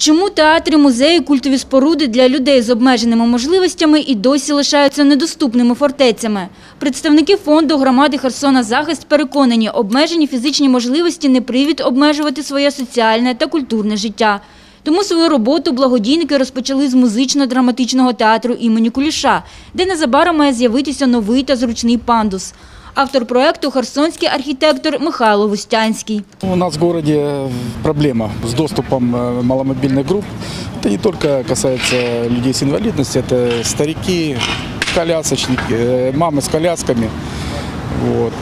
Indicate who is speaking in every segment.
Speaker 1: Чому театри, музеї, культові споруди для людей з обмеженими можливостями і досі лишаються недоступними фортецями? Представники фонду громади Херсона Захист переконані, обмежені фізичні можливості не привід обмежувати своє соціальне та культурне життя. Тому свою роботу благодійники розпочали з музично-драматичного театру імені Куліша, де незабаром має з'явитися новий та зручний пандус. Автор проекту – херсонський архітектор Михайло Вустянський.
Speaker 2: У нас в городе проблема с доступом э, маломобильных групп. Это не только касается людей с инвалидностью, это старики, колясочники, э, мамы с колясками. Вот.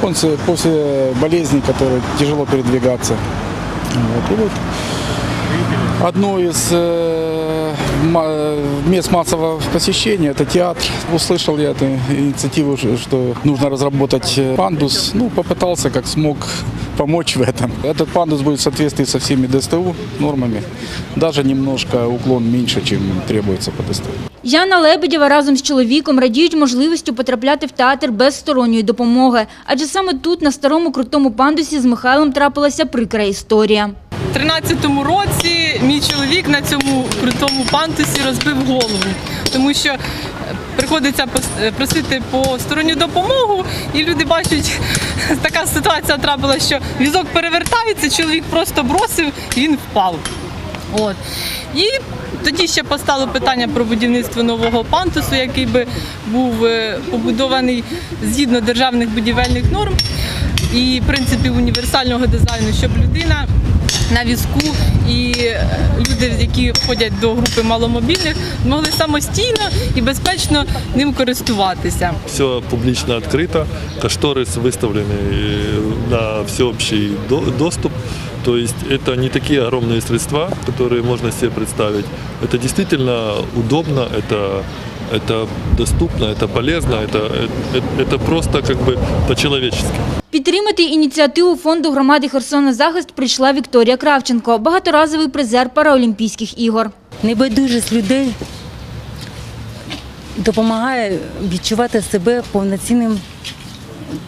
Speaker 2: После, после болезней, которые тяжело передвигаться. Вот. И вот одно из э, ма- мест массового посещения – это театр. Услышал я эту инициативу, ш- что нужно разработать э, пандус. Ну, попытался, как смог, помочь в этом. Этот пандус будет в соответствии со всеми ДСТУ нормами. Даже немножко уклон меньше, чем требуется по ДСТУ.
Speaker 1: Яна Лебедєва разом з чоловіком радіють можливістю потрапляти в театр без сторонньої допомоги. Адже саме тут, на старому крутому пандусі, з Михайлом трапилася прикра історія.
Speaker 3: У 13-му році мій чоловік на цьому крутому пантусі розбив голову, тому що приходиться е, просити посторонню допомогу, і люди бачать, така ситуація трапилася, що візок перевертається, чоловік просто бросив, і він впав. От. І тоді ще постало питання про будівництво нового пантусу, який би був е, побудований згідно державних будівельних норм і принципів універсального дизайну, щоб людина на візку і е, люди, які входять до групи маломобільних, могли самостійно і безпечно ним користуватися.
Speaker 4: Все публично открыто, кошторис выставлены э, на всеобщий до- доступ. То есть это не такие огромные средства, которые можно себе представить. Это действительно удобно, это, это доступно, это полезно, это, это, это просто как бы по-человечески.
Speaker 1: Підтримати ініціативу фонду громади Херсона Захист прийшла Вікторія Кравченко, багаторазовий призер Параолімпійських ігор.
Speaker 5: Небайдужість людей допомагає відчувати себе повноцінним,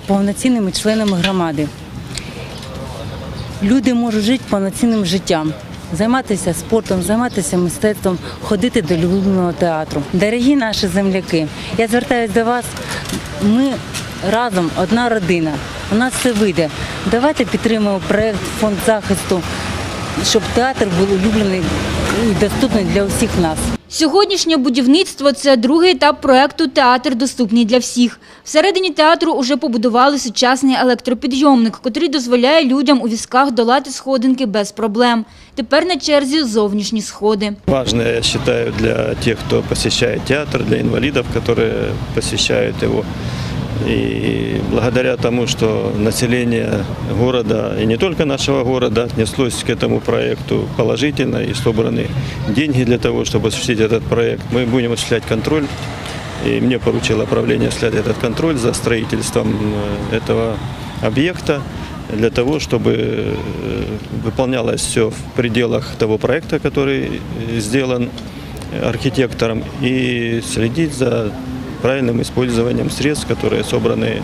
Speaker 5: повноцінними членами громади. Люди можуть жити повноцінним життям, займатися спортом, займатися мистецтвом, ходити до улюбленого театру. Дорогі наші земляки, я звертаюся до вас. Ми разом одна родина. У нас все вийде. Давайте підтримуємо проєкт фонд захисту, щоб театр був улюблений і доступний для усіх нас.
Speaker 1: Сьогоднішнє будівництво – це другий етап проекту «Театр доступний для всіх». Всередині театру уже побудували сучасний електропідйомник, котрий дозволяє людям у візках долати сходинки без проблем. Тепер на черзі зовнішні сходи.
Speaker 6: Важно, я вважаю, для тих, хто посещає театр, для інвалідів, які посещають его. И благодаря тому, что население города, и не только нашего города, отнеслось к этому проекту положительно и собраны деньги для того, чтобы осуществить этот проект, мы будем осуществлять контроль. И мне поручило правление осуществлять этот контроль за строительством э, этого объекта для того, чтобы э, выполнялось все в пределах того проекта, который э, сделан архитектором, и следить за правильным использованием средств, которые собраны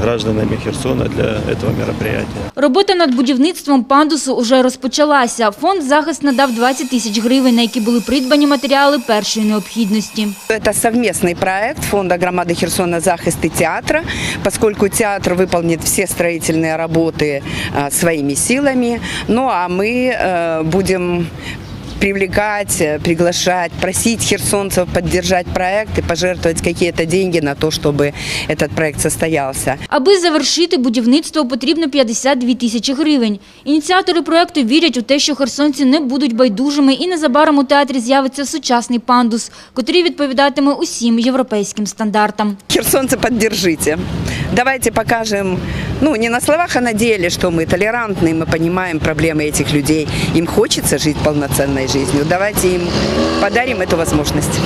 Speaker 6: гражданами Херсона для этого мероприятия.
Speaker 1: Робота над будівництвом пандусу уже розпочалася. Фонд «Захист» надав 20 тисяч гривень, на які були придбані матеріали першої необхідності.
Speaker 7: Это совместный проект Фонда громады Херсона «Захист» и театра, поскольку театр выполнит все строительные работы а, своими силами. Ну а мы э, будем привлекать, э, приглашать, просить херсонцев поддержать проект и пожертвовать какие-то деньги на то, чтобы этот проект состоялся.
Speaker 1: Аби завершити будівництво, потрібно 52 тисячі гривень. Ініціатори проекту вірять у те, що херсонці не будуть байдужими і незабаром у театрі з'явиться сучасний пандус, котрий відповідатиме усім європейським стандартам.
Speaker 7: Херсонцы, поддержите. Давайте покажем, ну, не на словах, а на деле, что мы толерантны, мы понимаем проблемы этих людей. Им хочется жить полноценной жизнью. Давайте им подарим эту возможность.